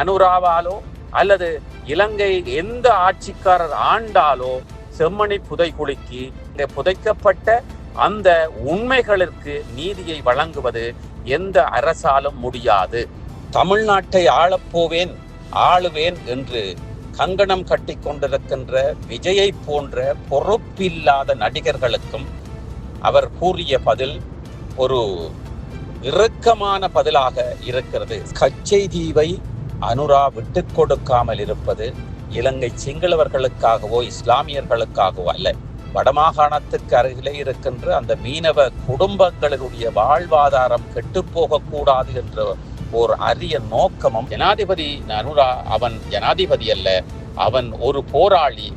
அனுராவாலோ அல்லது இலங்கை எந்த ஆட்சிக்காரர் ஆண்டாலோ செம்மணி புதைகுழிக்கு இங்கே புதைக்கப்பட்ட அந்த உண்மைகளுக்கு நீதியை வழங்குவது எந்த அரசாலும் முடியாது. தமிழ்நாட்டை ஆளப்போவேன் ஆளுவேன் என்று கங்கணம் கட்டி கொண்டிருக்கின்ற விஜயை போன்ற பொறுப்பில்லாத நடிகர்களுக்கும் அவர் கூறிய பதில் ஒரு இறுக்கமான பதிலாக இருக்கிறது. கச்சை தீவை அனுரா விட்டு கொடுக்காமல் இருப்பது இலங்கை சிங்களவர்களுக்காகவோ இஸ்லாமியர்களுக்காகவோ அல்ல. வடமாகாணத்துக்கு அருகிலே இருக்கின்ற அந்த மீனவ குடும்பங்களினுடைய வாழ்வாதாரம் கெட்டுப்போகக்கூடாது என்ற ஒரு அரிய நோக்கமும் ஜனாதிபதி அனுரா அவன் ஜனாதிபதி அல்ல அவன் ஒரு போராளி.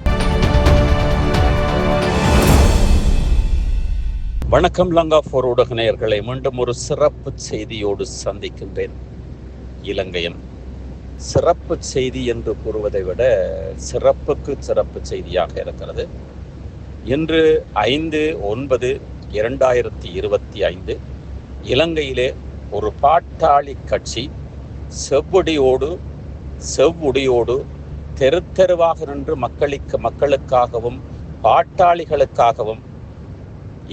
வணக்கம் லங்கா போர் ஊடக நேயர்களை மீண்டும் ஒரு சிறப்பு செய்தியோடு சந்திக்கின்றேன். இலங்கையன் சிறப்பு செய்தி என்று கூறுவதை விட சிறப்புக்கு சிறப்பு செய்தியாக இருக்கிறது. இன்று ஐந்து ஒன்பது இரண்டாயிரத்தி இருபத்தி ஐந்து இலங்கையிலே ஒரு பாட்டாளி கட்சி செவ்வடியோடு செவ்வுடியோடு தெரு தெருவாக நின்று மக்களுக்கு மக்களுக்காகவும் பாட்டாளிகளுக்காகவும்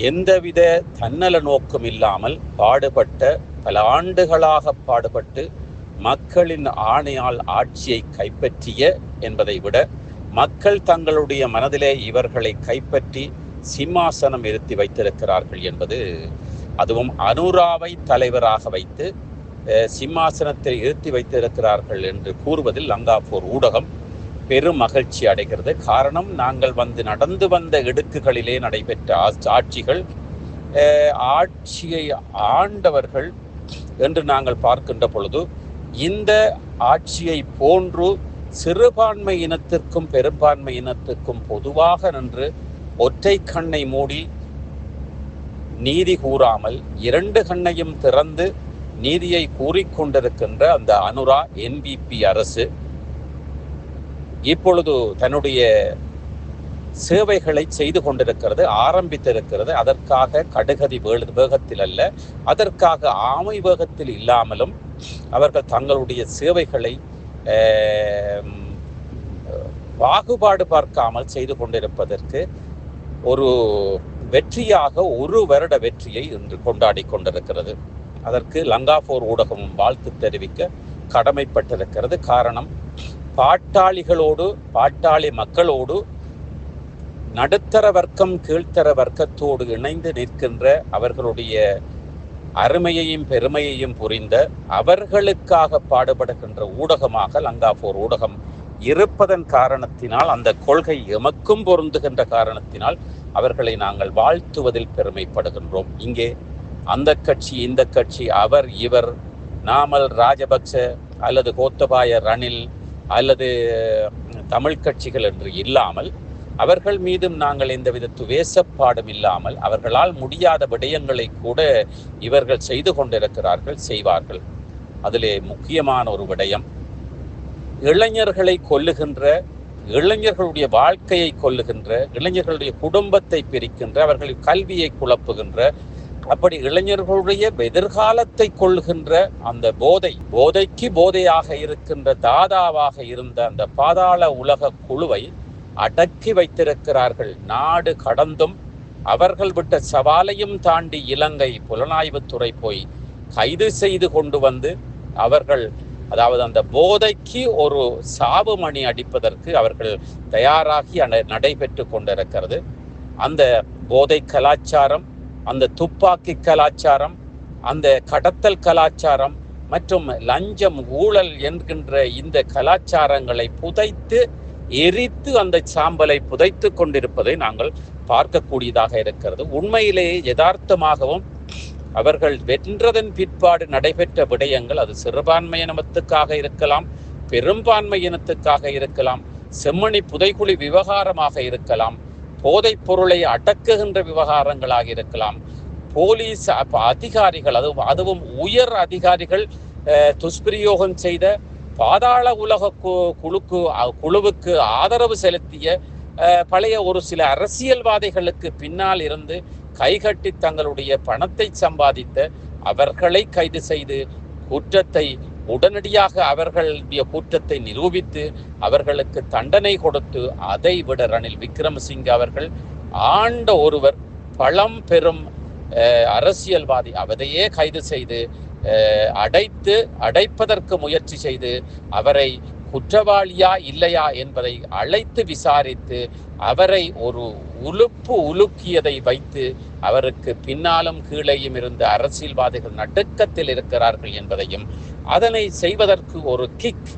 எந்தவித தன்னல நோக்கம் இல்லாமல் பாடுபட்ட பல ஆண்டுகளாக பாடுபட்டு மக்களின் ஆணையால் ஆட்சியை கைப்பற்றிய என்பதை விட மக்கள் தங்களுடைய மனதிலே இவர்களை கைப்பற்றி சிம்மாசனம் இருத்தி வைத்திருக்கிறார்கள் என்பது அதுவும் அனுராவை தலைவராக வைத்து சிம்மாசனத்தை இருத்தி வைத்திருக்கிறார்கள் என்று கூறுவதில் லங்காபூர் ஊடகம் பெரும் மகிழ்ச்சி அடைகிறது. காரணம் நாங்கள் வந்து நடந்து வந்த இடுக்குகளிலே நடைபெற்ற ஆட்சி- ஆட்சிகள் ஆட்சியை ஆண்டவர்கள் என்று நாங்கள் பார்க்கின்ற பொழுது இந்த ஆட்சியை போன்று சிறுபான்மை இனத்திற்கும் பெரும்பான்மை இனத்திற்கும் பொதுவாக நின்று ஒற்றை கண்ணை மூடி நீதி கூறாமல் இரண்டு கண்ணையும் திறந்து நீதியை கூறிக்கொண்டிருக்கின்ற அந்த அனுரா என்பிபி அரசு இப்பொழுது தன்னுடைய சேவைகளை செய்து கொண்டிருக்கிறது ஆரம்பித்திருக்கிறது. அதற்காக கடுகதி வேளு- வேகத்தில் அல்ல அதற்காக ஆமை வேகத்தில் இல்லாமலும் அவர்கள் தங்களுடைய சேவைகளை பாகுபாடு பார்க்காமல் செய்து கொண்டிருப்பதற்கு ஒரு வெற்றியாக ஒரு வருட வெற்றியை இன்று கொண்டாடி கொண்டிருக்கிறது. அதற்கு லங்காபோர் ஊடகமும் வாழ்த்து தெரிவிக்க கடமைப்பட்டிருக்கிறது. காரணம் பாட்டாளிகளோடு பாட்டாளி மக்களோடு நடுத்தர வர்க்கம் கீழ்த்தர வர்க்கத்தோடு இணைந்து நிற்கின்ற அவர்களுடைய அருமையையும் பெருமையையும் புரிந்த அவர்களுக்காக பாடுபடுகின்ற ஊடகமாக லங்காபூர் ஊடகம் இருப்பதன் காரணத்தினால் அந்த கொள்கை எமக்கும் பொருந்துகின்ற காரணத்தினால் அவர்களை நாங்கள் வாழ்த்துவதில் பெருமைப்படுகின்றோம். இங்கே அந்த கட்சி இந்த கட்சி அவர் இவர் நாமல் ராஜபக்ச அல்லது கோத்தபாய ரணில் அல்லது தமிழ் கட்சிகள் என்று இல்லாமல் அவர்கள் மீதும் நாங்கள் எந்தவித துவேசப்பாடும் இல்லாமல் அவர்களால் முடியாத விடயங்களை கூட இவர்கள் செய்து கொண்டிருக்கிறார்கள் செய்வார்கள். அதிலே முக்கியமான ஒரு விடயம் இளைஞர்களை கொல்லுகின்ற இளைஞர்களுடைய வாழ்க்கையை கொல்லுகின்ற இளைஞர்களுடைய குடும்பத்தை பிரிக்கின்ற அவர்களின் கல்வியை குழப்புகின்ற அப்படி இளைஞர்களுடைய எதிர்காலத்தை கொள்கின்ற அந்த போதை போதைக்கு போதையாக இருக்கின்ற தாதாவாக இருந்த அந்த பாதாள உலக குழுவை அடக்கி வைத்திருக்கிறார்கள். நாடு கடந்தும் அவர்கள் விட்ட சவாலையும் தாண்டி இலங்கை புலனாய்வுத்துறை போய் கைது செய்து கொண்டு வந்து அவர்கள் அதாவது அந்த போதைக்கு ஒரு சாவு மணி அடிப்பதற்கு அவர்கள் தயாராகி நடைபெற்று கொண்டிருக்கிறது. அந்த போதை கலாச்சாரம் அந்த துப்பாக்கி கலாச்சாரம் அந்த கடத்தல் கலாச்சாரம் மற்றும் லஞ்சம் ஊழல் என்கின்ற இந்த கலாச்சாரங்களை புதைத்து எரித்து அந்த சாம்பலை புதைத்து கொண்டிருப்பதை நாங்கள் பார்க்கக்கூடியதாக இருக்கிறது. உண்மையிலேயே யதார்த்தமாகவும் அவர்கள் வென்றதன் பிற்பாடு நடைபெற்ற விடயங்கள் அது சிறுபான்மை இனத்துக்காக இருக்கலாம் பெரும்பான்மை இனத்துக்காக இருக்கலாம் செம்மணி புதைக்குழி விவகாரமாக இருக்கலாம் போதைப் பொருளை அடக்குகின்ற விவகாரங்களாக இருக்கலாம். போலீஸ் அதிகாரிகள் அதுவும் அதுவும் உயர் அதிகாரிகள் துஷ்பிரயோகம் செய்த பாதாள உலக கு- குழுக்கு குழுவுக்கு ஆதரவு செலுத்திய பழைய ஒரு சில அரசியல்வாதிகளுக்கு பின்னால் இருந்து கைகட்டி தங்களுடைய பணத்தை சம்பாதித்த அவர்களை கைது செய்து குற்றத்தை உடனடியாக அவர்களுடைய குற்றத்தை நிரூபித்து அவர்களுக்கு தண்டனை கொடுத்து அதை விட ரணில் விக்ரமசிங்க அவர்கள் ஆண்ட ஒருவர் பழம் பெரும் அரசியல்வாதி அவரையே கைது செய்து அடைத்து அடைப்பதற்கு முயற்சி செய்து அவரை குற்றவாளியா இல்லையா என்பதை அழைத்து விசாரித்து அவரை ஒரு உலுப்பு உலுக்கியதை வைத்து அவருக்கு பின்னாலும் கீழேயும் இருந்த அரசியல்வாதிகள் நடுக்கத்தில் இருக்கிறார்கள் என்பதையும் அதனை செய்வதற்கு ஒரு கிக்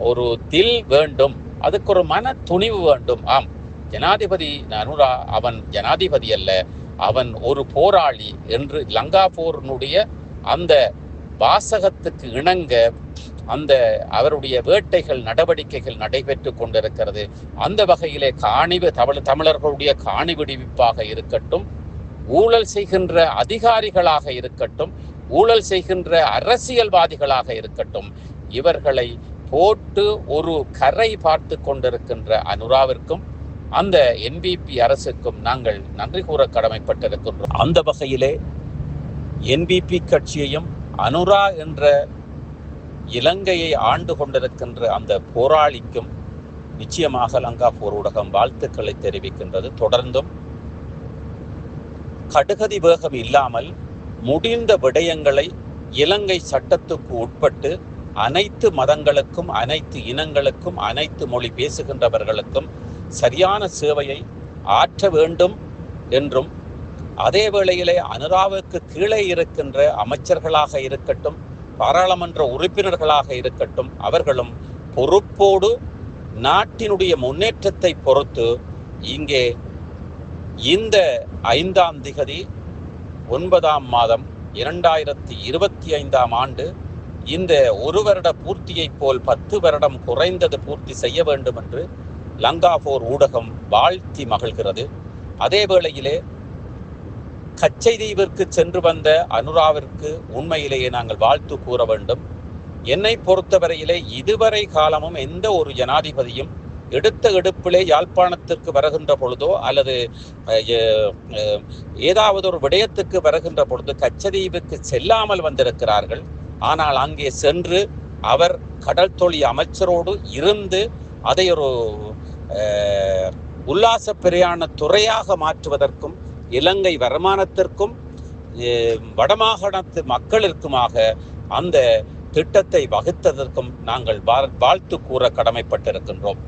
ஒரு தில் வேண்டும் அதுக்கு ஒரு மன துணிவு வேண்டும். ஆம் ஜனாதிபதி அனுரா அவன் ஜனாதிபதி அல்ல அவன் ஒரு போராளி என்று லங்கா போரினுடைய அந்த வாசகத்துக்கு இணங்க அந்த அவருடைய வேட்டைகள் நடவடிக்கைகள் நடைபெற்று கொண்டிருக்கிறது. அந்த வகையிலே காணிவு தமிழ் தமிழர்களுடைய காணி விடுவிப்பாக இருக்கட்டும் ஊழல் செய்கின்ற அதிகாரிகளாக இருக்கட்டும் ஊழல் செய்கின்ற அரசியல்வாதிகளாக இருக்கட்டும் இவர்களை போட்டு ஒரு கரை பார்த்து கொண்டிருக்கின்ற அனுராவிற்கும் அந்த என்பிபி அரசுக்கும் நாங்கள் நன்றி கூற கடமைப்பட்டிருக்கின்றோம். அந்த வகையிலே என்பிபி கட்சியையும் அனுரா என்ற இலங்கையை ஆண்டு கொண்டிருக்கின்ற அந்த போராளிக்கும் நிச்சயமாக லங்கா போர் ஊடகம் வாழ்த்துக்களை தெரிவிக்கின்றது. தொடர்ந்தும் கடுகதி வேகம் இல்லாமல் முடிந்த விடயங்களை இலங்கை சட்டத்துக்கு உட்பட்டு அனைத்து மதங்களுக்கும் அனைத்து இனங்களுக்கும் அனைத்து மொழி பேசுகின்றவர்களுக்கும் சரியான சேவையை ஆற்ற வேண்டும் என்றும் அதே வேளையிலே அனுராவுக்கு கீழே இருக்கின்ற அமைச்சர்களாக இருக்கட்டும் பாராளுமன்ற உறுப்பினர்களாக இருக்கட்டும் அவர்களும் பொறுப்போடு நாட்டினுடைய முன்னேற்றத்தை பொறுத்து இங்கே இந்த ஐந்தாம் திகதி ஒன்பதாம் மாதம் இரண்டாயிரத்தி இருபத்தி ஐந்தாம் ஆண்டு இந்த ஒரு வருட பூர்த்தியைப் போல் பத்து வருடம் குறைந்தது பூர்த்தி செய்ய வேண்டும் என்று லங்காபோர் ஊடகம் வாழ்த்தி மகிழ்கிறது. அதே வேளையிலே கச்சை தீவிற்கு சென்று வந்த அனுராவிற்கு உண்மையிலேயே நாங்கள் வாழ்த்து கூற வேண்டும். என்னை பொறுத்தவரையிலே இதுவரை காலமும் எந்த ஒரு ஜனாதிபதியும் எடுத்த எடுப்பிலே யாழ்ப்பாணத்திற்கு வருகின்ற பொழுதோ அல்லது ஏதாவது ஒரு விடயத்துக்கு வருகின்ற பொழுது கச்சதீவுக்கு செல்லாமல் வந்திருக்கிறார்கள். ஆனால் அங்கே சென்று அவர் கடல் தொழில் அமைச்சரோடு இருந்து அதை ஒரு உல்லாச பிரயாண துறையாக மாற்றுவதற்கும் இலங்கை வருமானத்திற்கும் வடமாகாணத்து மக்களிற்குமாக அந்த திட்டத்தை வகுத்ததற்கும் நாங்கள் வாழ்த்து கூற கடமைப்பட்டிருக்கின்றோம்.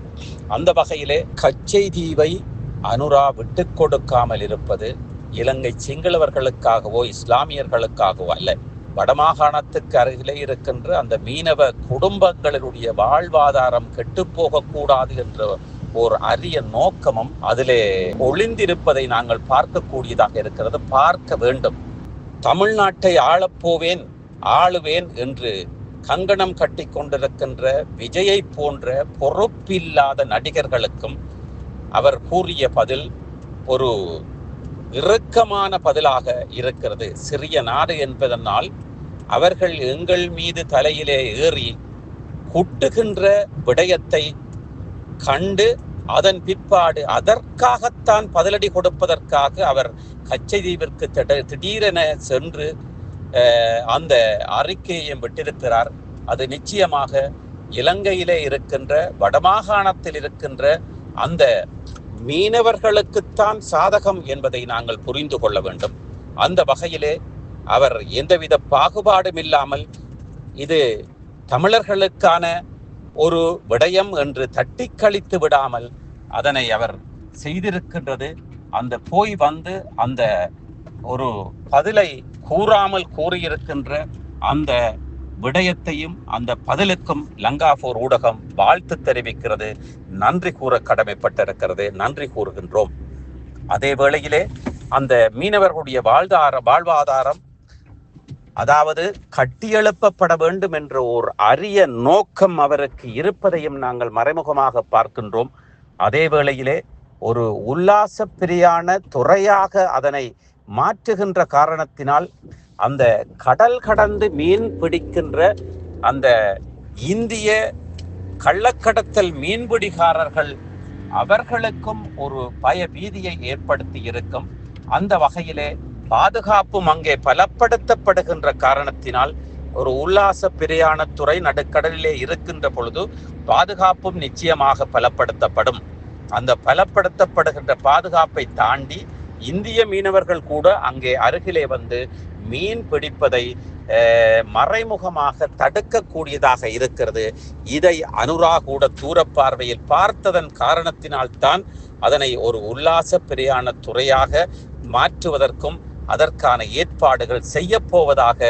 அந்த வகையிலே கச்சை தீவை அனுரா விட்டு கொடுக்காமல் இருப்பது இலங்கை சிங்களவர்களுக்காகவோ இஸ்லாமியர்களுக்காகவோ அல்ல. வடமாகாணத்துக்கு அருகிலே இருக்கின்ற அந்த மீனவ குடும்பங்களினுடைய வாழ்வாதாரம் கெட்டுப்போகக்கூடாது என்ற ஒரு அரிய நோக்கமும் அதிலே ஒளிந்திருப்பதை நாங்கள் பார்க்கக்கூடியதாக இருக்கிறது. பார்க்க வேண்டும். தமிழ்நாட்டை ஆளப்போவேன் ஆளுவேன் என்று கங்கணம் கட்டி கொண்டிருக்கின்ற விஜயை போன்ற பொறுப்பில்லாத நடிகர்களுக்கும் அவர் கூறிய பதில் ஒரு இறுக்கமான பதிலாக இருக்கிறது. சிறிய நாடு என்பதனால் அவர்கள் எங்கள் மீது தலையிலே ஏறி குட்டுகின்ற விடயத்தை கண்டு அதன் பிற்பாடு அதற்காகத்தான் பதிலடி கொடுப்பதற்காக அவர் கச்சைதீவிற்கு திட- திடீரென சென்று அந்த அறிக்கையையும் விட்டிருக்கிறார். அது நிச்சயமாக இலங்கையிலே இருக்கின்ற வடமாகாணத்தில் இருக்கின்ற அந்த மீனவர்களுக்குத்தான் சாதகம் என்பதை நாங்கள் புரிந்து கொள்ள வேண்டும். அந்த வகையிலே அவர் எந்தவித பாகுபாடும் இல்லாமல் இது தமிழர்களுக்கான ஒரு விடயம் என்று தட்டி கழித்து விடாமல் அதனை அவர் செய்திருக்கின்றது. அந்த போய் வந்து அந்த ஒரு பதிலை கூறாமல் கூறியிருக்கின்ற அந்த விடயத்தையும் அந்த பதிலுக்கும் லங்காபூர் ஊடகம் வாழ்த்து தெரிவிக்கிறது. நன்றி கூற கடமைப்பட்டிருக்கிறது. நன்றி கூறுகின்றோம். அதே வேளையிலே அந்த மீனவர்களுடைய வாழ்தார வாழ்வாதாரம் அதாவது கட்டியெழுப்பப்பட வேண்டும் என்ற ஒரு அரிய நோக்கம் அவருக்கு இருப்பதையும் நாங்கள் மறைமுகமாக பார்க்கின்றோம். அதே வேளையிலே ஒரு உல்லாச பிரியான துறையாக அதனை மாற்றுகின்ற காரணத்தினால் அந்த கடல் கடந்து மீன் பிடிக்கின்ற அந்த இந்திய கள்ளக்கடத்தல் மீன்பிடிகாரர்கள் அவர்களுக்கும் ஒரு பய பீதியை ஏற்படுத்தி இருக்கும். அந்த வகையிலே பாதுகாப்பும் அங்கே பலப்படுத்தப்படுகின்ற காரணத்தினால் ஒரு உல்லாச பிரயாணத்துறை நடுக்கடலிலே இருக்கின்ற பொழுது பாதுகாப்பும் நிச்சயமாக பலப்படுத்தப்படும். அந்த பலப்படுத்தப்படுகின்ற பாதுகாப்பை தாண்டி இந்திய மீனவர்கள் கூட அங்கே அருகிலே வந்து மீன் பிடிப்பதை மறைமுகமாக தடுக்கக்கூடியதாக இருக்கிறது. இதை அனுரா கூட தூரப்பார்வையில் பார்த்ததன் காரணத்தினால்தான் அதனை ஒரு உல்லாச பிரயாண துறையாக மாற்றுவதற்கும் அதற்கான ஏற்பாடுகள் செய்ய போவதாக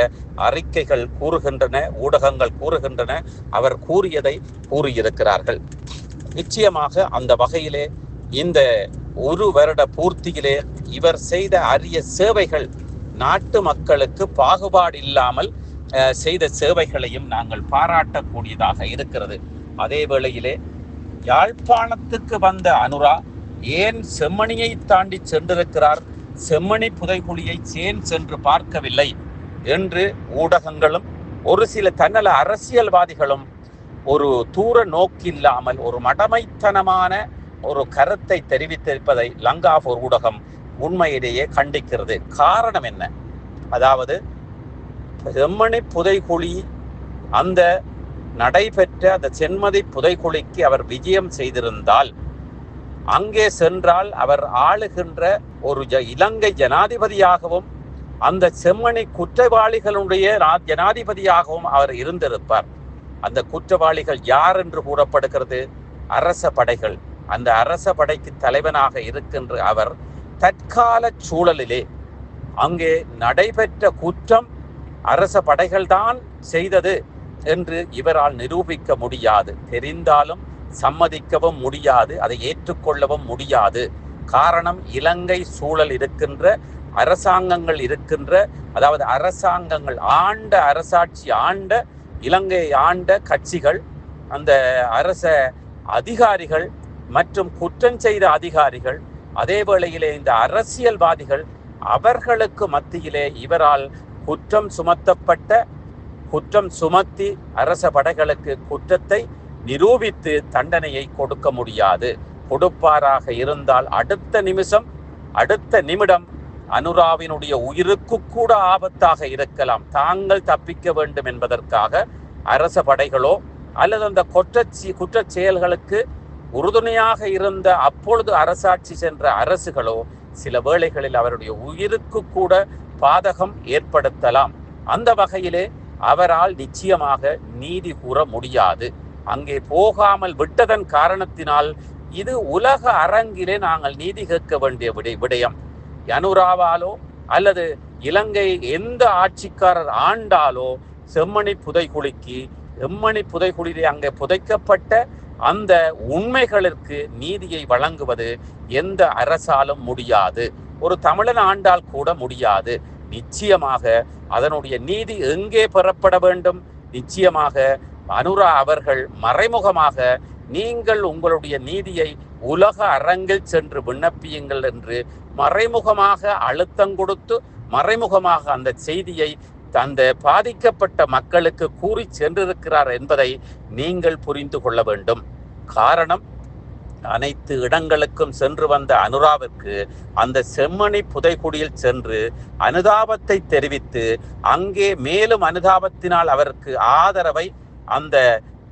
அறிக்கைகள் கூறுகின்றன ஊடகங்கள் கூறுகின்றன. அவர் கூறியதை கூறியிருக்கிறார்கள். நிச்சயமாக அந்த வகையிலே இந்த ஒரு வருட பூர்த்தியிலே இவர் செய்த அரிய சேவைகள் நாட்டு மக்களுக்கு பாகுபாடு இல்லாமல் செய்த சேவைகளையும் நாங்கள் பாராட்டக்கூடியதாக இருக்கிறது. அதே வேளையிலே யாழ்ப்பாணத்துக்கு வந்த அனுரா ஏன் செம்மணியை தாண்டி சென்றிருக்கிறார்? செம்மணி புதைகுழியை சேன் சென்று பார்க்கவில்லை என்று ஊடகங்களும் ஒரு சில தன்னல அரசியல்வாதிகளும் ஒரு தூர நோக்கில்லாமல் ஒரு மடமைத்தனமான ஒரு கருத்தை தெரிவித்திருப்பதை லங்காபூர் ஊடகம் உண்மையிலேயே கண்டிக்கிறது. காரணம் என்ன? அதாவது செம்மணி புதைகுழி அந்த நடைபெற்ற அந்த சென்மதி புதைகுழிக்கு அவர் விஜயம் செய்திருந்தால் அங்கே சென்றால் அவர் ஆளுகின்ற ஒரு இலங்கை ஜனாதிபதியாகவும் அந்த செம்மணி குற்றவாளிகளுடைய ஜனாதிபதியாகவும் அவர் இருந்திருப்பார். அந்த குற்றவாளிகள் யார் என்று கூறப்படுகிறது? அரச படைகள். அந்த அரச படைக்கு தலைவனாக இருக்கின்ற அவர் தற்கால சூழலிலே அங்கே நடைபெற்ற குற்றம் அரச படைகள்தான் செய்தது என்று இவரால் நிரூபிக்க முடியாது. தெரிந்தாலும் சம்மதிக்கவும் முடியாது அதை ஏற்றுக்கொள்ளவும் முடியாது. காரணம் இலங்கை சூழல் இருக்கின்ற அரசாங்கங்கள் இருக்கின்ற அதாவது அரசாங்கங்கள் ஆண்ட அரசாட்சி ஆண்ட இலங்கையை ஆண்ட கட்சிகள் அந்த அரச அதிகாரிகள் மற்றும் குற்றம் செய்த அதிகாரிகள் அதே வேளையிலே இந்த அரசியல்வாதிகள் அவர்களுக்கு மத்தியிலே இவரால் குற்றம் சுமத்தப்பட்ட குற்றம் சுமத்தி அரச படைகளுக்கு குற்றத்தை நிரூபித்து தண்டனையை கொடுக்க முடியாது. கொடுப்பாராக இருந்தால் அடுத்த நிமிஷம் அடுத்த நிமிடம் அனுராவினுடைய உயிருக்கு கூட ஆபத்தாக இருக்கலாம். தாங்கள் தப்பிக்க வேண்டும் என்பதற்காக அரச படைகளோ அல்லது அந்த குற்றச்சி குற்ற செயல்களுக்கு உறுதுணையாக இருந்த அப்பொழுது அரசாட்சி சென்ற அரசுகளோ சில வேளைகளில் அவருடைய உயிருக்கு கூட பாதகம் ஏற்படுத்தலாம். அந்த வகையிலே அவரால் நிச்சயமாக நீதி கூற முடியாது. அங்கே போகாமல் விட்டதன் காரணத்தினால் இது உலக அரங்கிலே நாங்கள் நீதி கேட்க வேண்டிய விடை விடயம். யனுராவாலோ அல்லது இலங்கை எந்த ஆட்சிக்காரர் ஆண்டாலோ செம்மணி புதைகுழிக்கு செம்மணி புதைகுழியிலே அங்கே புதைக்கப்பட்ட அந்த உண்மைகளுக்கு நீதியை வழங்குவது எந்த அரசாலும் முடியாது. ஒரு தமிழன் ஆண்டால் கூட முடியாது. நிச்சயமாக அதனுடைய நீதி எங்கே பெறப்பட வேண்டும்? நிச்சயமாக அனுரா அவர்கள் மறைமுகமாக நீங்கள் உங்களுடைய நீதியை உலக அரங்கில் சென்று விண்ணப்பியுங்கள் என்று மறைமுகமாக அழுத்தம் கொடுத்து மறைமுகமாக அந்த செய்தியை அந்த பாதிக்கப்பட்ட மக்களுக்கு கூறி சென்றிருக்கிறார் என்பதை நீங்கள் புரிந்து கொள்ள வேண்டும். காரணம் அனைத்து இடங்களுக்கும் சென்று வந்த அனுராவிற்கு அந்த செம்மணி புதைக்குடியில் சென்று அனுதாபத்தை தெரிவித்து அங்கே மேலும் அனுதாபத்தினால் அவருக்கு ஆதரவை அந்த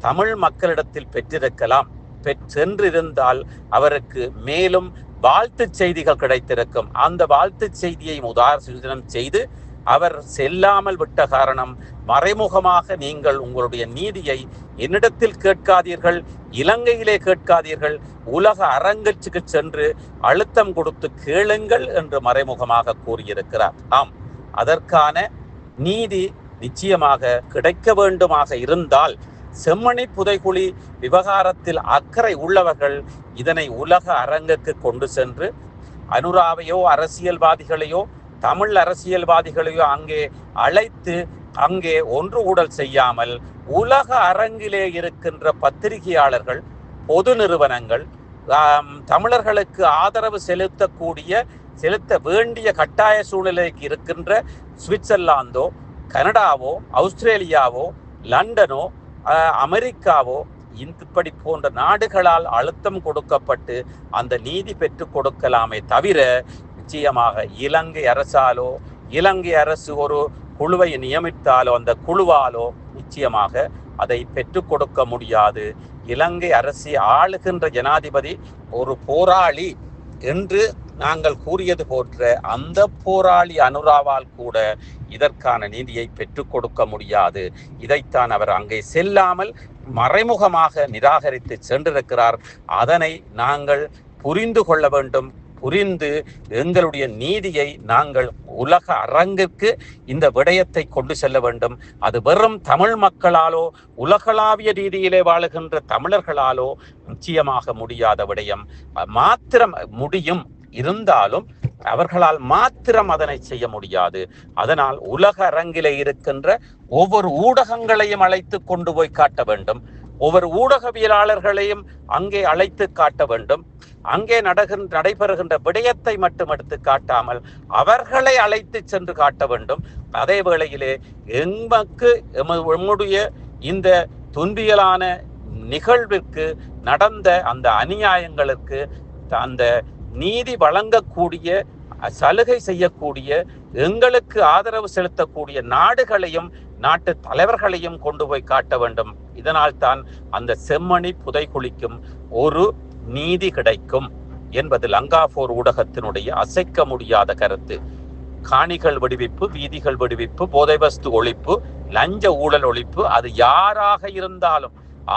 தமிழ் மக்களிடத்தில் பெற்றிருக்கலாம். சென்றிருந்தால் அவருக்கு மேலும் வாழ்த்து செய்திகள் கிடைத்திருக்கும். அந்த வாழ்த்து செய்தியை உதாரணம் செய்து அவர் செல்லாமல் விட்ட காரணம் மறைமுகமாக நீங்கள் உங்களுடைய நீதியை என்னிடத்தில் கேட்காதீர்கள் இலங்கையிலே கேட்காதீர்கள் உலக அரங்கச்சுக்கு சென்று அழுத்தம் கொடுத்து கேளுங்கள் என்று மறைமுகமாக கூறியிருக்கிறார். ஆம் அதற்கான நீதி நிச்சயமாக கிடைக்க வேண்டுமாக இருந்தால் செம்மணி புதைகுழி விவகாரத்தில் அக்கறை உள்ளவர்கள் இதனை உலக அரங்குக்கு கொண்டு சென்று அனுராவையோ அரசியல்வாதிகளையோ தமிழ் அரசியல்வாதிகளையோ அங்கே அழைத்து அங்கே ஒன்று ஊடல் செய்யாமல் உலக அரங்கிலே இருக்கின்ற பத்திரிகையாளர்கள் பொது நிறுவனங்கள் தமிழர்களுக்கு ஆதரவு செலுத்தக்கூடிய செலுத்த வேண்டிய கட்டாய சூழ்நிலைக்கு இருக்கின்ற சுவிட்சர்லாந்தோ கனடாவோ ஆஸ்திரேலியாவோ லண்டனோ அமெரிக்காவோ இப்படி போன்ற நாடுகளால் அழுத்தம் கொடுக்கப்பட்டு அந்த நீதி பெற்றுக் கொடுக்கலாமே தவிர நிச்சயமாக இலங்கை அரசாலோ இலங்கை அரசு ஒரு குழுவை நியமித்தாலோ அந்த குழுவாலோ நிச்சயமாக அதை பெற்றுக் கொடுக்க முடியாது. இலங்கை அரசை ஆளுகின்ற ஜனாதிபதி ஒரு போராளி என்று நாங்கள் கூறியது போன்ற அந்த போராளி அனுராவால் கூட இதற்கான நீதியை பெற்றுக் கொடுக்க முடியாது. இதைத்தான் அவர் அங்கே செல்லாமல் மறைமுகமாக நிராகரித்து சென்றிருக்கிறார். அதனை நாங்கள் புரிந்து கொள்ள வேண்டும். புரிந்து எங்களுடைய நீதியை நாங்கள் உலக அரங்கிற்கு இந்த விடயத்தை கொண்டு செல்ல வேண்டும். அது வெறும் தமிழ் மக்களாலோ உலகளாவிய ரீதியிலே வாழுகின்ற தமிழர்களாலோ நிச்சயமாக முடியாத விடயம். மாத்திரம் முடியும் இருந்தாலும் அவர்களால் மாத்திரம் அதனை செய்ய முடியாது. அதனால் உலக அரங்கிலே இருக்கின்ற ஒவ்வொரு ஊடகங்களையும் அழைத்து கொண்டு போய் காட்ட வேண்டும். ஒவ்வொரு ஊடகவியலாளர்களையும் அங்கே அழைத்து காட்ட வேண்டும். அங்கே நடகின்ற நடைபெறுகின்ற விடயத்தை மட்டும் எடுத்து காட்டாமல் அவர்களை அழைத்து சென்று காட்ட வேண்டும். அதே வேளையிலே எமக்கு எம்முடைய இந்த துன்பியலான நிகழ்விற்கு நடந்த அந்த அநியாயங்களுக்கு அந்த நீதி வழங்கக்கூடிய சலுகை செய்யக்கூடிய எங்களுக்கு ஆதரவு செலுத்தக்கூடிய நாடுகளையும் நாட்டு தலைவர்களையும் கொண்டு போய் காட்ட வேண்டும். இதனால் தான் அந்த செம்மணி புதைகுழிக்கும் ஒரு நீதி கிடைக்கும் என்பது லங்காபோர் ஊடகத்தினுடைய அசைக்க முடியாத கருத்து. காணிகள் விடுவிப்பு வீதிகள் விடுவிப்பு போதை வஸ்து ஒழிப்பு லஞ்ச ஊழல் ஒழிப்பு அது யாராக இருந்தாலும்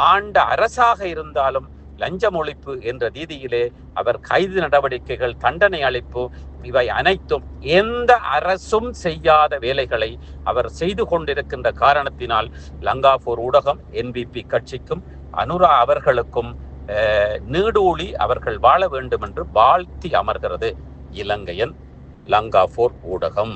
ஆண்ட அரசாக இருந்தாலும் லஞ்சம் ஒழிப்பு என்ற ரீதியிலே அவர் கைது நடவடிக்கைகள் தண்டனை அளிப்பு இவை அனைத்தும் எந்த அரசும் செய்யாத வேலைகளை அவர் செய்து கொண்டிருக்கின்ற காரணத்தினால் லங்காபூர் ஊடகம் என்பிபி கட்சிக்கும் அனுரா அவர்களுக்கும் நீடூழி அவர்கள் வாழ வேண்டும் என்று வாழ்த்தி அமர்கிறது இலங்கையன் லங்காபூர் ஊடகம்.